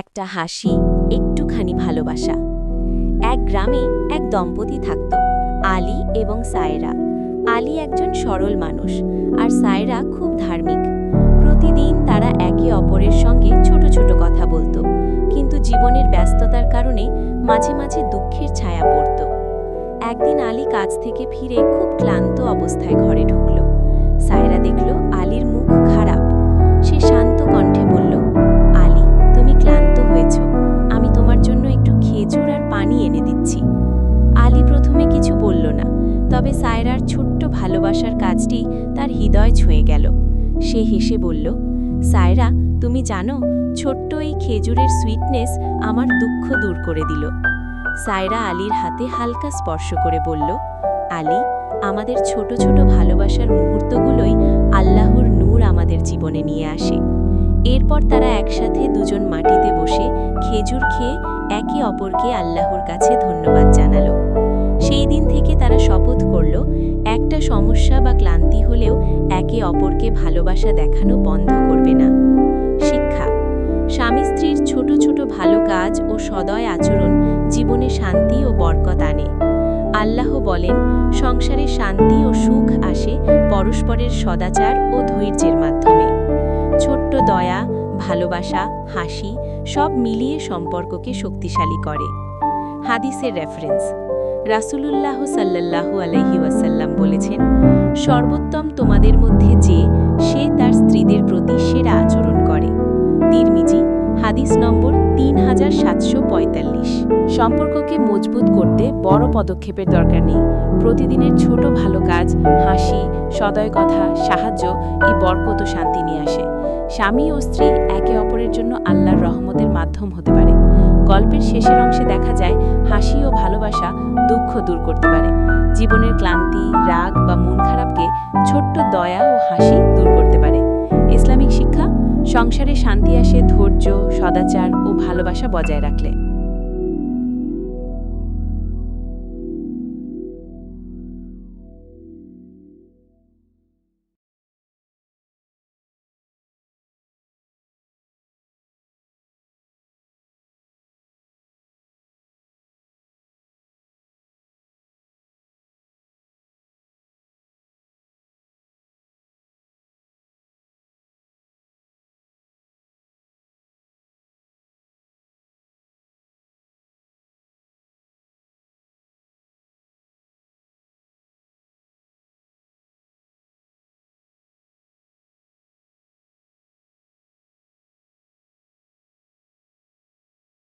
একটা হাসি, একটুখানি ভালোবাসা। এক গ্রামে এক দম্পতি থাকত, আলী এবং সায়রা। আলী একজন সরল মানুষ আর সায়রা খুব ধার্মিক। প্রতিদিন তারা একে অপরের সঙ্গে ছোট ছোট কথা বলতো, কিন্তু জীবনের ব্যস্ততার কারণে মাঝে মাঝে দুঃখের ছায়া পড়ত। একদিন আলী কাজ থেকে ফিরে খুব ক্লান্ত অবস্থায় ঘরে ঢুকল। সায়রা দেখল আলী প্রথমে কিছু বলল না, তবে সায়রার ছোট্ট ভালোবাসার কাজটি তার হৃদয় ছুঁয়ে গেল। সে হেসে বলল, সায়রা, তুমি জানো, ছোট্ট এই খেজুরের সুইটনেস আমার দুঃখ দূর করে দিল। সায়রা আলীর হাতে হালকা স্পর্শ করে বলল, আলী, আমাদের ছোট ছোট ভালোবাসার মুহূর্তগুলোই আল্লাহর নূর আমাদের জীবনে নিয়ে আসে। এরপর তারা একসাথে দুজন মাটিতে বসে খেজুর খেয়ে একে অপরকে আল্লাহর কাছে ধন্যবাদ জানালো। সেই দিন থেকে তারা শপথ করল, একটা সমস্যা বা ক্লান্তি হলেও একে অপরকে ভালোবাসা দেখানো বন্ধ করবে না। শিক্ষা, স্বামী স্ত্রীর ছোট ছোট ভালো কাজ ও সদয় আচরণ জীবনে শান্তি ও বরকত আনে। আল্লাহ বলেন, সংসারে শান্তি ও সুখ আসে পরস্পরের সদাচার ও ধৈর্যের মাধ্যমে। ছোট্ট দয়া ভালোবাসা, হাসি সব মিলিয়ে সম্পর্ককে শক্তিশালী করে। হাদিসের রেফারেন্স রাসূলুল্লাহ সাল্লাল্লাহু আলাইহি ওয়াসাল্লাম বলেছেন, সর্বোত্তম তোমাদের মধ্যে যে, সে তার স্ত্রীদের প্রতি সেরা আচরণ করে। তিরমিজি, হাদিস নম্বর তিন হাজার সাতশো পঁয়তাল্লিশ। সম্পর্ককে মজবুত করতে বড় পদক্ষেপের দরকার নেই। প্রতিদিনের ছোট ভালো কাজ, হাসি, সদয় কথা, সাহায্য, এই বরকত শান্তি নিয়ে আসে। স্বামী ও স্ত্রী একে অপরের জন্য আল্লাহর রহমতের মাধ্যম হতে পারে। গল্পের শেষের অংশে দেখা যায়, হাসি ও ভালোবাসা দুঃখ দূর করতে পারে। জীবনের ক্লান্তি, রাগ বা মন খারাপকে ছোট্ট দয়া ও হাসি দূর করতে পারে। ইসলামিক শিক্ষা, সংসারে শান্তি আসে ধৈর্য, সদাচার ও ভালোবাসা বজায় রাখলে।